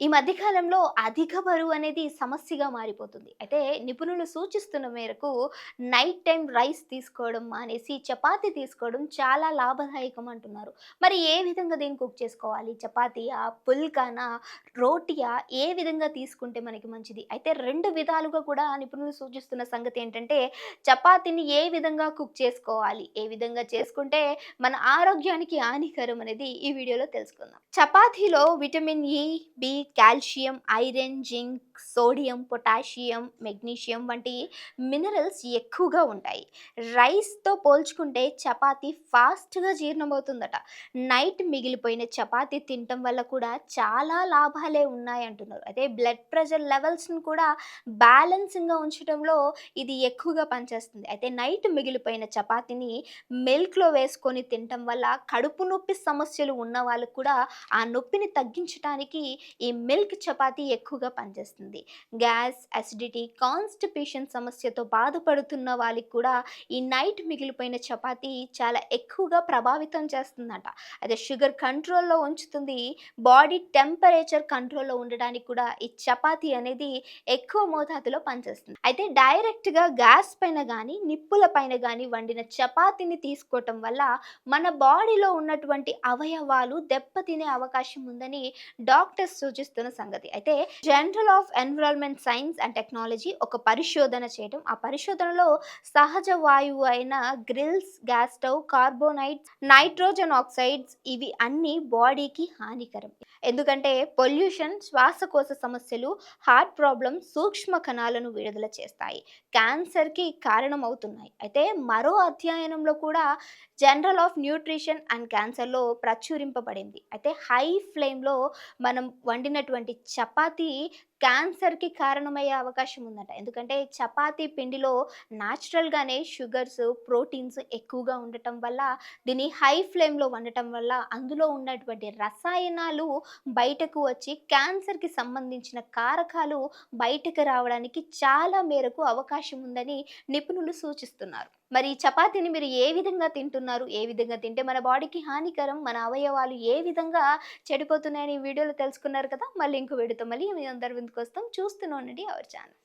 ఈ మధ్యకాలంలో అధిక బరువు అనేది సమస్యగా మారిపోతుంది. అయితే నిపుణులు సూచిస్తున్న మేరకు నైట్ టైం రైస్ తీసుకోవడం మానేసి చపాతీ తీసుకోవడం చాలా లాభదాయకం అంటున్నారు. మరి ఏ విధంగా దీన్ని కుక్ చేసుకోవాలి? చపాతీయా? పుల్కానా? రోటియా ఏ విధంగా తీసుకుంటే మనకి మంచిది? అయితే రెండు విధాలుగా కూడా నిపుణులు సూచిస్తున్న సంగతి ఏంటంటే చపాతీని ఏ విధంగా కుక్ చేసుకోవాలి? ఏ విధంగా చేసుకుంటే మన ఆరోగ్యానికి హానికరం అనేది ఈ వీడియోలో తెలుసుకుందాం. చపాతీలో vitamin e, E B, calcium, iron, zinc, sodium, potassium, magnesium వంటి మినరల్స్ ఎక్కువగా ఉంటాయి. రైస్‌తో పోల్చుకుంటే చపాతీ ఫాస్ట్‌గా జీర్ణమవుతుందట. నైట్ మిగిలిపోయిన చపాతీ తినటం వల్ల కూడా చాలా లాభాలే ఉన్నాయంటున్నారు. అయితే బ్లడ్ ప్రెషర్ లెవెల్స్‌ని కూడా బ్యాలెన్సింగ్‌గా ఉంచడంలో ఇది ఎక్కువగా పనిచేస్తుంది. అయితే నైట్ మిగిలిపోయిన చపాతీని మిల్క్‌లో వేసుకొని తినటం వల్ల కడుపు నొప్పి సమస్యలు ఉన్న వాళ్ళకు కూడా ఆ నొప్పిని తగ్గించటానికి ఈ మిల్క్ చపాతీ ఎక్కువగా పనిచేస్తుంది. గ్యాస్, అసిడిటీ, కాన్‌స్టిపేషన్ సమస్యతో బాధపడుతున్న వాళ్ళకి కూడా ఈ నైట్ మిగిలిపోయిన చపాతీ చాలా ఎక్కువగా ప్రభావితం చేస్తుందట. అయితే షుగర్ కంట్రోల్‌లో ఉంచుతుంది. బాడీ టెంపరేచర్ కంట్రోల్‌లో ఉండడానికి కూడా ఈ చపాతీ అనేది ఎక్కువ మోతాదులో పనిచేస్తుంది. అయితే డైరెక్ట్‌గా గ్యాస్ పైన కానీ నిప్పుల పైన కానీ వండిన చపాతీని తీసుకోవటం వల్ల మన బాడీలో ఉన్నటువంటి అవయవాలు దెబ్బతినే అవకాశం ఉందని డాక్టర్స్ సూచిస్తున్న సంగతి. అయితే journal of environment science and technology ఒక పరిశోధన చేయడం. ఆ పరిశోధనలో సహజ వాయువు అయిన grills, gas stove, carbonates nitrogen oxides ఇవి అన్నీ బాడీకి హానికరం. ఎందుకంటే పొల్యూషన్ శ్వాసకోశ సమస్యలు, హార్ట్ ప్రాబ్లం సూక్ష్మ కణాలను విడుదల చేస్తాయి. క్యాన్సర్‌కి కారణమవుతున్నాయి. అయితే మరో అధ్యయనంలో కూడా జనరల్ ఆఫ్ న్యూట్రిషన్ అండ్ క్యాన్సర్‌లో ప్రచురింపబడింది. అయితే హై ఫ్లేమ్‌లో మనం వండినటువంటి చపాతీ క్యాన్సర్‌కి కారణమయ్యే అవకాశం ఉందట. ఎందుకంటే చపాతీ పిండిలో న్యాచురల్‌గానే షుగర్స్, ప్రోటీన్స్ ఎక్కువగా ఉండటం వల్ల దీన్ని హై ఫ్లేమ్‌లో వండటం వల్ల అందులో ఉన్నటువంటి రసాయనాలు బయటకు వచ్చి క్యాన్సర్‌కి సంబంధించిన కారకాలు బయటకు రావడానికి చాలా మేరకు అవకాశం ఉందని నిపుణులు సూచిస్తున్నారు. మరి చపాతీని మీరు ఏ విధంగా తింటున్నారు? ఏ విధంగా తింటే మన బాడీకి హానికరం? మన అవయవాలు ఏ విధంగా చెడిపోతున్నాయని వీడియోలో తెలుసుకున్నారు కదా! మళ్ళీ ఇంకో వీడియోతో మళ్ళీ మీ అందరి ముందుకొస్తాం. చూస్తూనే ఉండండి అవర్ ఛానల్.